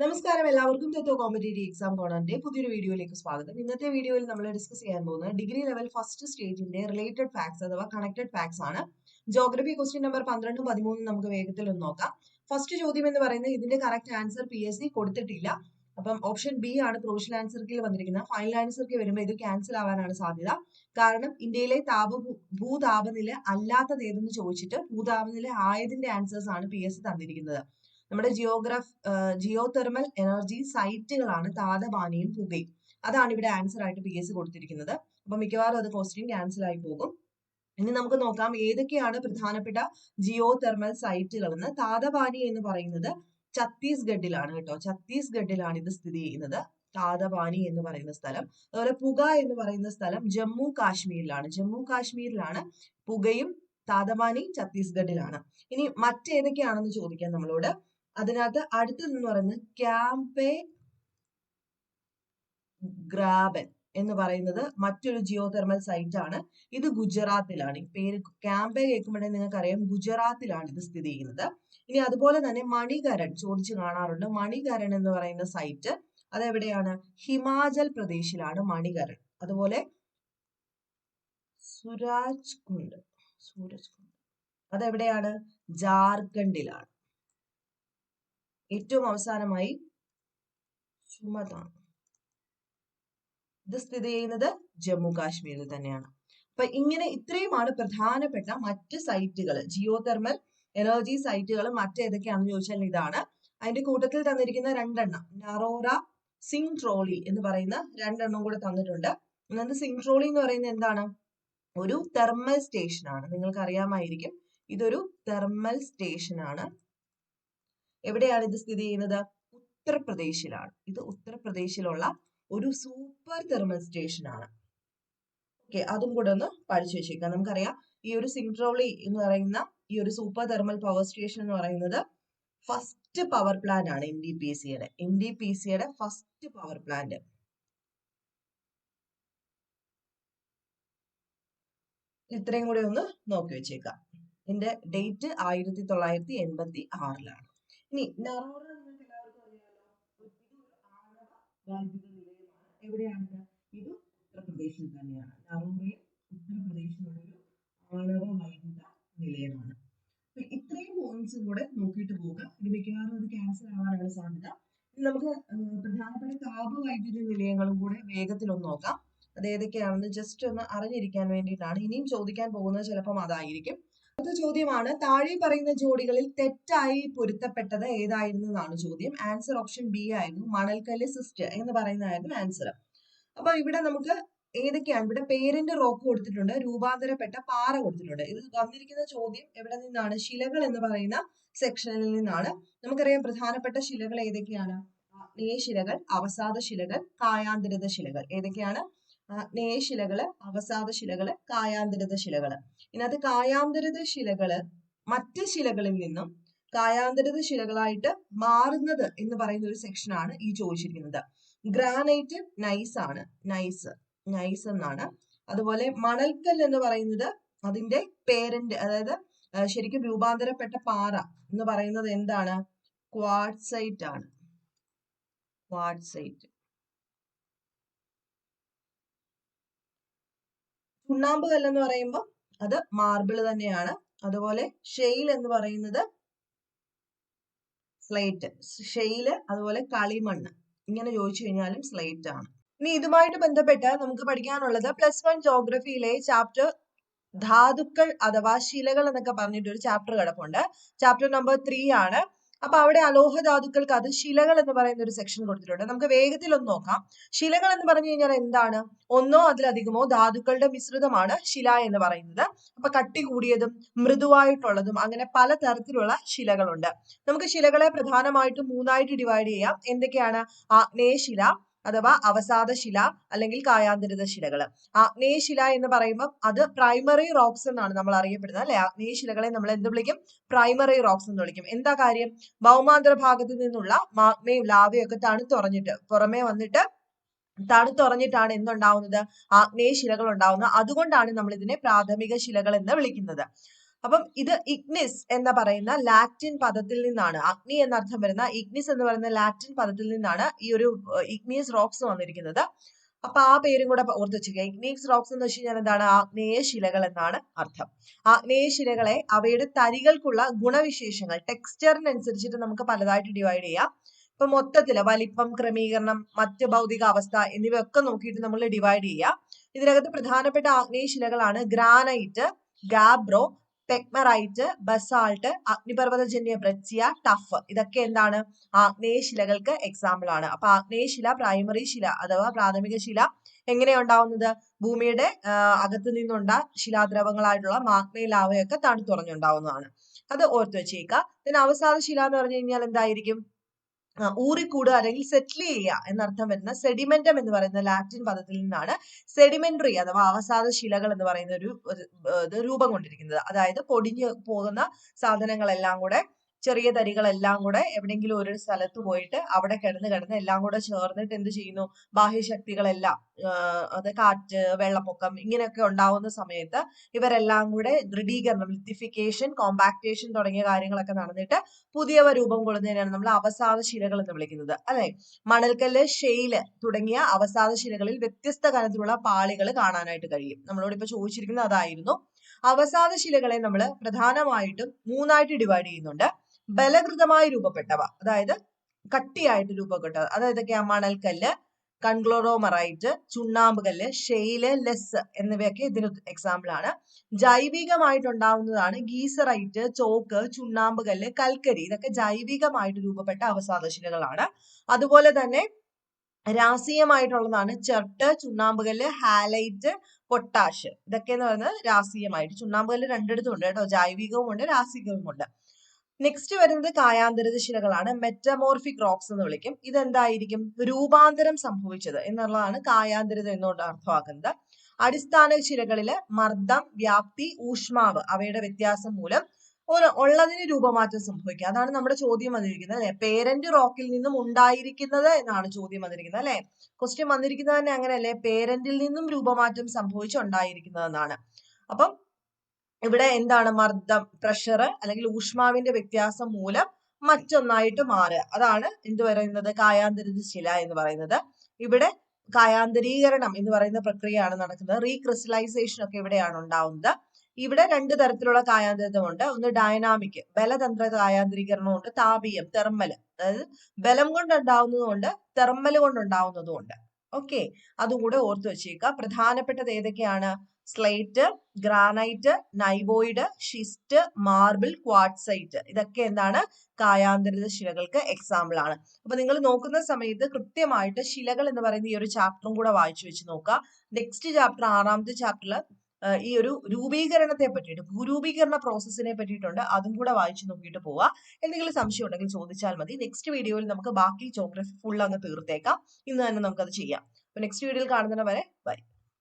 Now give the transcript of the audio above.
നമസ്കാരം. എല്ലാവർക്കും തെത്തോ competitive exam കോണറിന്റെ പുതിയൊരു വീഡിയോയിലേക്ക് സ്വാഗതം. ഇന്നത്തെ വീഡിയോയിൽ നമ്മൾ ഡിസ്കസ് ചെയ്യാൻ പോകുന്നത് ഡിഗ്രി ലെവൽ ഫസ്റ്റ് സ്റ്റേജിന്റെ റിലേറ്റഡ് ഫാക്ട്സ് അഥവാ കണക്റ്റഡ് ഫാക്ട്സ് ആണ്. ജോഗ്രഫി ക്വസ്റ്റ്യൻ നമ്പർ പന്ത്രണ്ടും പതിമൂന്നും നമുക്ക് വേഗത്തിൽ ഒന്ന് നോക്കാം. ഫസ്റ്റ് ചോദ്യം എന്ന് പറയുന്നത് ഇതിന്റെ correct answer P S C കൊടുത്തിട്ടില്ല. അപ്പം ഓപ്ഷൻ ബി ആണ് പ്രൊവിഷണൽ ആൻസർക്കിൽ വന്നിരിക്കുന്നത്. ഫൈനൽ ആൻസർക്ക് വരുമ്പോൾ ഇത് ക്യാൻസൽ ആവാനാണ് സാധ്യത. കാരണം ഇന്ത്യയിലെ താപ ഭൂതാപനില അല്ലാത്തത് ഏതെന്ന് ചോദിച്ചിട്ട് ഭൂതാപനില ആയതിന്റെ ആൻസേഴ്സ് ആണ് പി എസ് സി തന്നിരിക്കുന്നത്. നമ്മുടെ ജിയോഗ്രാഫ് ജിയോ തെർമൽ എനർജി സൈറ്റുകളാണ് താതപാനിയും പുകയും. അതാണ് ഇവിടെ ആൻസർ ആയിട്ട് പി എസ് കൊടുത്തിരിക്കുന്നത്. അപ്പൊ മിക്കവാറും അത് ക്വസ്റ്റ്യൻ ക്യാൻസൽ ആയി പോകും. ഇനി നമുക്ക് നോക്കാം ഏതൊക്കെയാണ് പ്രധാനപ്പെട്ട ജിയോ തെർമൽ സൈറ്റുകൾ എന്ന് താതപാനി എന്ന് പറയുന്നത് ഛത്തീസ്ഗഡിലാണ് കേട്ടോ. ഛത്തീസ്ഗഡിലാണ് ഇത് സ്ഥിതി ചെയ്യുന്നത്. താതപാനി എന്ന് പറയുന്ന സ്ഥലം. അതുപോലെ പുക എന്ന് പറയുന്ന സ്ഥലം ജമ്മു കാശ്മീരിലാണ്. ജമ്മു കാശ്മീരിലാണ് പുകയും താതപാനി ഛത്തീസ്ഗഡിലാണ്. ഇനി മറ്റേതൊക്കെയാണെന്ന് ചോദിക്കാം നമ്മളോട്. അതിനകത്ത് അടുത്തതെന്ന് പറയുന്നത്? ക്യാമ്പേ ഗ്രാബൻ എന്ന് പറയുന്നത് മറ്റൊരു ജിയോ തെർമൽ സൈറ്റ് ആണ്. ഇത് ഗുജറാത്തിലാണ്. ഈ പേര് ക്യാമ്പേ കേൾക്കുമ്പോഴേ നിങ്ങൾക്ക് അറിയാം ഗുജറാത്തിലാണ് ഇത് സ്ഥിതി ചെയ്യുന്നത്. ഇനി അതുപോലെ തന്നെ മണികരൺ ചോദിച്ചു കാണാറുണ്ട്. മണികരൺ എന്ന് പറയുന്ന സൈറ്റ് അതെവിടെയാണ്? ഹിമാചൽ പ്രദേശിലാണ് മണികരൺ അതുപോലെ സുരാജ് കുണ്ട്. സൂരജ് കുണ്ട്. അതെവിടെയാണ്? ജാർഖണ്ഡിലാണ്. ഏറ്റവും അവസാനമായി ചുമതാണ്. ഇത് സ്ഥിതി ചെയ്യുന്നത് ജമ്മു കാശ്മീരിൽ തന്നെയാണ്. അപ്പൊ ഇങ്ങനെ ഇത്രയുമാണ് പ്രധാനപ്പെട്ട മറ്റ് സൈറ്റുകൾ ജിയോ തെർമൽ എനർജി സൈറ്റുകൾ മറ്റേതൊക്കെയാണെന്ന് ചോദിച്ചാൽ ഇതാണ്. അതിന്റെ കൂട്ടത്തിൽ തന്നിരിക്കുന്ന രണ്ടെണ്ണം. നറോറ സിങ് ട്രോളി എന്ന് പറയുന്ന രണ്ടെണ്ണം കൂടെ തന്നിട്ടുണ്ട്. അതായത് സിങ് ട്രോളി എന്ന് പറയുന്നത് എന്താണ്? ഒരു തെർമൽ സ്റ്റേഷൻ ആണ് നിങ്ങൾക്ക് അറിയാമായിരിക്കും ഇതൊരു തെർമൽ സ്റ്റേഷൻ ആണ് എവിടെയാണ് ഇത് സ്ഥിതി ചെയ്യുന്നത്? ഉത്തർപ്രദേശിലാണ്. ഇത് ഉത്തർപ്രദേശിലുള്ള ഒരു സൂപ്പർ തെർമൽ സ്റ്റേഷൻ ആണ്. ഓക്കെ അതും കൂടെ ഒന്ന് പഠിച്ചു വെച്ചേക്കാം. നമുക്കറിയാം ഈ ഒരു സിങ്ട്രോളി എന്ന് പറയുന്ന ഈ ഒരു സൂപ്പർ തെർമൽ പവർ സ്റ്റേഷൻ എന്ന് പറയുന്നത് ഫസ്റ്റ് പവർ പ്ലാന്റ് ആണ് എൻ ഡി പി സിയുടെ എൻ ഡി പി സിയുടെ ഫസ്റ്റ് പവർ പ്ലാന്റ് ഇത്രയും കൂടെ ഒന്ന് നോക്കി വെച്ചേക്കാം. ഇതിന്റെ ഡേറ്റ് ആയിരത്തി തൊള്ളായിരത്തി എൺപത്തി ആറിലാണ് ഇനി നറോറ നിങ്ങൾക്ക് എല്ലാവർക്കും അറിയാലോ ഇതൊരു ആണവ വൈദ്യുത നിലയമാണ്. എവിടെയാണിത്? ഇത് ഉത്തർപ്രദേശിൽ തന്നെയാണ്. നറോറയും ഉത്തർപ്രദേശിലുള്ള ഒരു ആണവ വൈദ്യുത നിലയമാണ്. അപ്പൊ ഇത്രയും പോയിന്റ്സും കൂടെ നോക്കിയിട്ട് പോവുക. ഇത് മിക്കവാറും അത് ക്യാൻസൽ ആവാനാണ് സാധ്യത. നമുക്ക് പ്രധാനപ്പെട്ട താപവൈദ്യുത നിലയങ്ങളും കൂടെ വേഗത്തിൽ ഒന്ന് നോക്കാം. അത് ഏതൊക്കെയാണെന്ന് ജസ്റ്റ് ഒന്ന് അറിഞ്ഞിരിക്കാൻ വേണ്ടിയിട്ടാണ്. ഇനിയും ചോദിക്കാൻ പോകുന്നത് ചിലപ്പം അതായിരിക്കും. അടുത്ത ചോദ്യമാണ്. താഴെ പറയുന്ന ജോഡികളിൽ തെറ്റായി പൊരുത്തപ്പെട്ടത് ഏതായിരുന്നു എന്നാണ് ചോദ്യം. ആൻസർ ഓപ്ഷൻ ബി ആയിരുന്നു. മണൽക്കല്ല് സിസ്റ്റ് എന്ന് പറയുന്നതായിരുന്നു ആൻസർ അപ്പൊ ഇവിടെ നമുക്ക് ഏതൊക്കെയാണ്? ഇവിടെ പേരിന്റെ റോക്ക് കൊടുത്തിട്ടുണ്ട് രൂപാന്തരപ്പെട്ട പാറ കൊടുത്തിട്ടുണ്ട്. ഇത് വന്നിരിക്കുന്ന ചോദ്യം എവിടെ നിന്നാണ്? ശിലകൾ എന്ന് പറയുന്ന സെക്ഷനിൽ നിന്നാണ്. നമുക്കറിയാം പ്രധാനപ്പെട്ട ശിലകൾ ഏതൊക്കെയാണ്? ശിലകൾ അവസാദ ശിലകൾ കായാന്തരിത ശിലകൾ. ഏതൊക്കെയാണ്? ആഗ്നേയശിലകൾ അവസാദ ശിലകൾ കായാന്തരിത ശിലകൾ ഇതിനകത്ത് കായാന്തരിത ശിലകൾ മറ്റ് ശിലകളിൽ നിന്നും കായാന്തരിത ശിലകളായിട്ട് മാറുന്നത് എന്ന് പറയുന്ന ഒരു സെക്ഷനാണ് ഈ ചോദിച്ചിരിക്കുന്നത്. ഗ്രാനൈറ്റ് നൈസ് ആണ്. നൈസ് നൈസ് എന്നാണ്. അതുപോലെ മണൽക്കല്ല് എന്ന് പറയുന്നത് അതിന്റെ പേരന്റ് അതായത് ശരിക്കും രൂപാന്തരപ്പെട്ട പാറ എന്ന് പറയുന്നത് എന്താണ്? ക്വാഡ്സൈറ്റ് ആണ്. ക്വാഡ്സൈറ്റ് ചുണ്ണാമ്പ് കല്ലെന്ന് പറയുമ്പോൾ അത് മാർബിൾ തന്നെയാണ്. അതുപോലെ ഷെയിൽ എന്ന് പറയുന്നത് സ്ലൈറ്റ് ഷെയിൽ അതുപോലെ കളിമണ്ണ്. ഇങ്ങനെ ചോദിച്ചു കഴിഞ്ഞാലും സ്ലൈറ്റ് ആണ്. ഇനി ഇതുമായിട്ട് ബന്ധപ്പെട്ട് നമുക്ക് പഠിക്കാനുള്ളത് പ്ലസ് വൺ ജോഗ്രഫിയിലെ ചാപ്റ്റർ ധാതുക്കൾ അഥവാ ശിലകൾ എന്നൊക്കെ പറഞ്ഞിട്ട് ഒരു ചാപ്റ്റർ കിടപ്പുണ്ട്. ചാപ്റ്റർ നമ്പർ ത്രീ ആണ്. അപ്പൊ അവിടെ അലോഹ ധാതുക്കൾക്ക് അത് ശിലകൾ എന്ന് പറയുന്ന ഒരു സെക്ഷൻ കൊടുത്തിട്ടുണ്ട്. നമുക്ക് വേഗത്തിൽ ഒന്ന് നോക്കാം. ശിലകൾ എന്ന് പറഞ്ഞു കഴിഞ്ഞാൽ എന്താണ്? ഒന്നോ അതിലധികമോ ധാതുക്കളുടെ മിശ്രിതമാണ് ശില എന്ന് പറയുന്നത്. അപ്പൊ കട്ടി കൂടിയതും മൃദുവായിട്ടുള്ളതും അങ്ങനെ പല തരത്തിലുള്ള ശിലകളുണ്ട്. നമുക്ക് ശിലകളെ പ്രധാനമായിട്ടും മൂന്നായിട്ട് ഡിവൈഡ് ചെയ്യാം. എന്തൊക്കെയാണ്? ആഗ്നേയശില അഥവാ അവസാദ ശില അല്ലെങ്കിൽ കായാന്തരിത ശിലകൾ ആഗ്നേയശില എന്ന് പറയുമ്പോൾ അത് പ്രൈമറി റോക്സ് എന്നാണ് നമ്മൾ അറിയപ്പെടുന്നത് അല്ലെ? ആഗ്നേയശിലകളെ നമ്മൾ എന്ത് വിളിക്കും? പ്രൈമറി റോക്സ് എന്ന് വിളിക്കും. എന്താ കാര്യം? ഭൗമാന്തര ഭാഗത്ത് നിന്നുള്ള മാഗ്മയും ലാവയും ഒക്കെ തണുത്തുറഞ്ഞിട്ട് പുറമേ വന്നിട്ട് തണുത്തുറഞ്ഞിട്ടാണ് എന്തുണ്ടാവുന്നത്? ആഗ്നേയ ശിലകൾ ഉണ്ടാവുന്നത്. അതുകൊണ്ടാണ് നമ്മൾ ഇതിനെ പ്രാഥമിക ശിലകൾ എന്ന് വിളിക്കുന്നത്. അപ്പം ഇത് ഇഗ്നിസ് എന്ന് പറയുന്ന ലാറ്റിൻ പദത്തിൽ നിന്നാണ്. അഗ്നി എന്നർത്ഥം വരുന്ന ഇഗ്നിസ് എന്ന് പറയുന്ന ലാറ്റിൻ പദത്തിൽ നിന്നാണ് ഈ ഒരു ഇഗ്നിയസ് റോക്സ് വന്നിരിക്കുന്നത്. അപ്പൊ ആ പേരും കൂടെ ഓർത്ത് വെച്ചിരിക്കുക ഇഗ്നീസ് റോക്സ് എന്ന് വെച്ച് കഴിഞ്ഞാൽ എന്താണ്? ആഗ്നേയ ശിലകൾ എന്നാണ് അർത്ഥം. ആഗ്നേയ ശിലകളെ അവയുടെ തരികൾക്കുള്ള ഗുണവിശേഷങ്ങൾ ടെക്സ്ചറിനനുസരിച്ചിട്ട് നമുക്ക് പലതായിട്ട് ഡിവൈഡ് ചെയ്യാം. ഇപ്പൊ മൊത്തത്തിൽ വലിപ്പം ക്രമീകരണം മറ്റ് ഭൗതിക അവസ്ഥ എന്നിവയൊക്കെ നോക്കിയിട്ട് നമ്മൾ ഡിവൈഡ് ചെയ്യാം. ഇതിനകത്ത് പ്രധാനപ്പെട്ട ആഗ്നേയ ശിലകളാണ്. ഗ്രാനൈറ്റ് ഗാബ്രോ പെക്മറൈറ്റ് ബസാൾട്ട് അഗ്നിപർവതജന്യ ബ്രച്ചിയ ടഫ്. ഇതൊക്കെ എന്താണ്? ആഗ്നേയ ശിലകൾക്ക് എക്സാമ്പിൾ ആണ്. അപ്പൊ ആഗ്നേയ ശില പ്രൈമറി ശില അഥവാ പ്രാഥമിക ശില എങ്ങനെയുണ്ടാവുന്നത് ഭൂമിയുടെ അകത്ത് നിന്നുണ്ട ശിലാദ്രവങ്ങളായിട്ടുള്ള മാഗ്നേ ലാവയൊക്കെ തണുത്തുറഞ്ഞുണ്ടാവുന്നതാണ്. അത് ഓർത്തു വെച്ചേക്കുക. പിന്നെ അവസാദ ശില എന്ന് പറഞ്ഞു കഴിഞ്ഞാൽ എന്തായിരിക്കും? ഊറിക്കൂടുക അല്ലെങ്കിൽ സെറ്റിൽ ചെയ്യുക എന്നർത്ഥം വരുന്ന സെഡിമെന്റം എന്ന് പറയുന്ന ലാറ്റിൻ പദത്തിൽ നിന്നാണ് സെഡിമെന്ററി അഥവാ അവസാദ ശിലകൾ എന്ന് പറയുന്ന ഒരു രൂപം കൊണ്ടിരിക്കുന്നത്. അതായത് പൊടിഞ്ഞു പോകുന്ന സാധനങ്ങളെല്ലാം കൂടെ ചെറിയ തരികളെല്ലാം കൂടെ എവിടെയെങ്കിലും ഒരു സ്ഥലത്ത് പോയിട്ട് അവിടെ കിടന്ന് കിടന്ന് എല്ലാം കൂടെ ചേർന്നിട്ട് എന്ത് ചെയ്യുന്നു? ബാഹ്യശക്തികളെല്ലാം അത് കാറ്റ് വെള്ളപ്പൊക്കം ഇങ്ങനെയൊക്കെ ഉണ്ടാവുന്ന സമയത്ത് ഇവരെല്ലാം കൂടെ ദൃഢീകരണം ലിത്തിഫിക്കേഷൻ കോമ്പാക്ടേഷൻ തുടങ്ങിയ കാര്യങ്ങളൊക്കെ നടന്നിട്ട് പുതിയവ രൂപം കൊള്ളുന്നതിനാണ് നമ്മൾ അവസാദ ശിലകൾ എന്ന് വിളിക്കുന്നത്. അല്ലെ? മണൽക്കല്ല് ഷെയിൽ തുടങ്ങിയ അവസാദ ശിലകളിൽ വ്യത്യസ്ത തരത്തിലുള്ള പാളികൾ കാണാനായിട്ട് കഴിയും. നമ്മളോട് ഇപ്പൊ ചോദിച്ചിരിക്കുന്നത് അതായിരുന്നു. അവസാദ ശിലകളെ നമ്മൾ പ്രധാനമായിട്ടും മൂന്നായിട്ട് ഡിവൈഡ് ചെയ്യുന്നുണ്ട്. ബലകൃതമായി രൂപപ്പെട്ടവ. അതായത് കട്ടിയായിട്ട് രൂപപ്പെട്ടത്. അതായത് മണൽക്കല്ല് കൺഗ്ലോറോമറൈറ്റ് ചുണ്ണാമ്പുകല്ല് ഷെയിൽ ലെസ് എന്നിവയൊക്കെ ഇതിന് എക്സാമ്പിൾ ആണ്. ജൈവികമായിട്ടുണ്ടാവുന്നതാണ് ഗീസറൈറ്റ് ചോക്ക് ചുണ്ണാമ്പ് കല്ല് കൽക്കരി. ഇതൊക്കെ ജൈവികമായിട്ട് രൂപപ്പെട്ട അവസാദശിലകളാണ് അതുപോലെ തന്നെ രാസീയമായിട്ടുള്ളതാണ് ചെർട്ട് ചുണ്ണാമ്പുകല്ല് ഹാലൈറ്റ് പൊട്ടാഷ്. ഇതൊക്കെ എന്ന് പറയുന്നത് രാസീയമായിട്ട്. ചുണ്ണാമ്പുകല്ല് രണ്ടിടത്തും ഉണ്ട് കേട്ടോ. ജൈവികവും ഉണ്ട് രാസികവും ഉണ്ട് നെക്സ്റ്റ് വരുന്നത് കായാന്തരിത ശിലകളാണ്. മെറ്റമോർഫിക് റോക്സ് എന്ന് വിളിക്കും. ഇതെന്തായിരിക്കും? രൂപാന്തരം സംഭവിച്ചത് എന്നുള്ളതാണ് കായാന്തരിത എന്നുകൊണ്ട് അർത്ഥമാക്കുന്നത്. അടിസ്ഥാന ശിലകളിലെ മർദ്ദം വ്യാപ്തി ഊഷ്മാവ് അവയുടെ വ്യത്യാസം മൂലം ഒരു ഉള്ളതിന് രൂപമാറ്റം സംഭവിക്കുക. അതാണ് നമ്മുടെ ചോദ്യം വന്നിരിക്കുന്നത് അല്ലെ? പേരന്റ് റോക്കിൽ നിന്നും ഉണ്ടായിരിക്കുന്നത് എന്നാണ് ചോദ്യം വന്നിരിക്കുന്നത് അല്ലെ? ക്വസ്റ്റ്യൻ വന്നിരിക്കുന്നത് തന്നെ അങ്ങനെയല്ലേ? പേരന്റിൽ നിന്നും രൂപമാറ്റം സംഭവിച്ചുണ്ടായിരിക്കുന്നതെന്നാണ് അപ്പം ഇവിടെ എന്താണ് മർദ്ദം പ്രഷർ അല്ലെങ്കിൽ ഊഷ്മാവിന്റെ വ്യത്യാസം മൂലം മറ്റൊന്നായിട്ട് മാറുക. അതാണ് എന്ത് പറയുന്നത്? കായാന്തരിത ശില എന്ന് പറയുന്നത്. ഇവിടെ കായാന്തരീകരണം എന്ന് പറയുന്ന പ്രക്രിയയാണ് നടക്കുന്നത്. റീക്രിസ്റ്റലൈസേഷൻ ഒക്കെ ഇവിടെയാണ് ഉണ്ടാവുന്നത്. ഇവിടെ രണ്ട് തരത്തിലുള്ള കായാന്തരിതമുണ്ട് ഒന്ന് ഡയനാമിക് ബലതന്ത്ര കായാന്തരീകരണമുണ്ട് താപീയം തെർമൽ അതായത് ബലം കൊണ്ട് ഉണ്ടാവുന്നതുകൊണ്ട് തെർമൽ കൊണ്ട് ഉണ്ടാവുന്നതുമുണ്ട് ഓക്കെ അതും കൂടെ ഓർത്തു വെച്ചേക്കുക പ്രധാനപ്പെട്ടത് ഏതൊക്കെയാണ്? സ്ലൈറ്റ് ഗ്രാനൈറ്റ് നൈബോയിഡ് ഷിസ്റ്റ് മാർബിൾ ക്വാഡ്സൈറ്റ് ഇതൊക്കെ എന്താണ്? കായാന്തരിത ശിലകൾക്ക് എക്സാമ്പിൾ ആണ്. അപ്പൊ നിങ്ങൾ നോക്കുന്ന സമയത്ത് കൃത്യമായിട്ട് ശിലകൾ എന്ന് പറയുന്ന ഈ ഒരു ചാപ്റ്ററും കൂടെ വായിച്ചു വെച്ച് നോക്കുക നെക്സ്റ്റ് ചാപ്റ്റർ ആറാമത്തെ ചാപ്റ്ററിൽ ഈ ഒരു രൂപീകരണത്തെ പറ്റിയിട്ട് ഭൂരൂപീകരണ പ്രോസസ്സിനെ പറ്റിയിട്ടുണ്ട്. അതും കൂടെ വായിച്ചു നോക്കിയിട്ട് പോവാ. എന്തെങ്കിലും സംശയം ഉണ്ടെങ്കിൽ ചോദിച്ചാൽ മതി. നെക്സ്റ്റ് വീഡിയോയിൽ നമുക്ക് ബാക്കി ജോഗ്രഫി ഫുൾ അങ്ങ് തീർത്തേക്കാം. ഇന്ന് തന്നെ നമുക്കത് ചെയ്യാം. അപ്പൊ നെക്സ്റ്റ് വീഡിയോയിൽ കാണുന്നവരെ ബൈ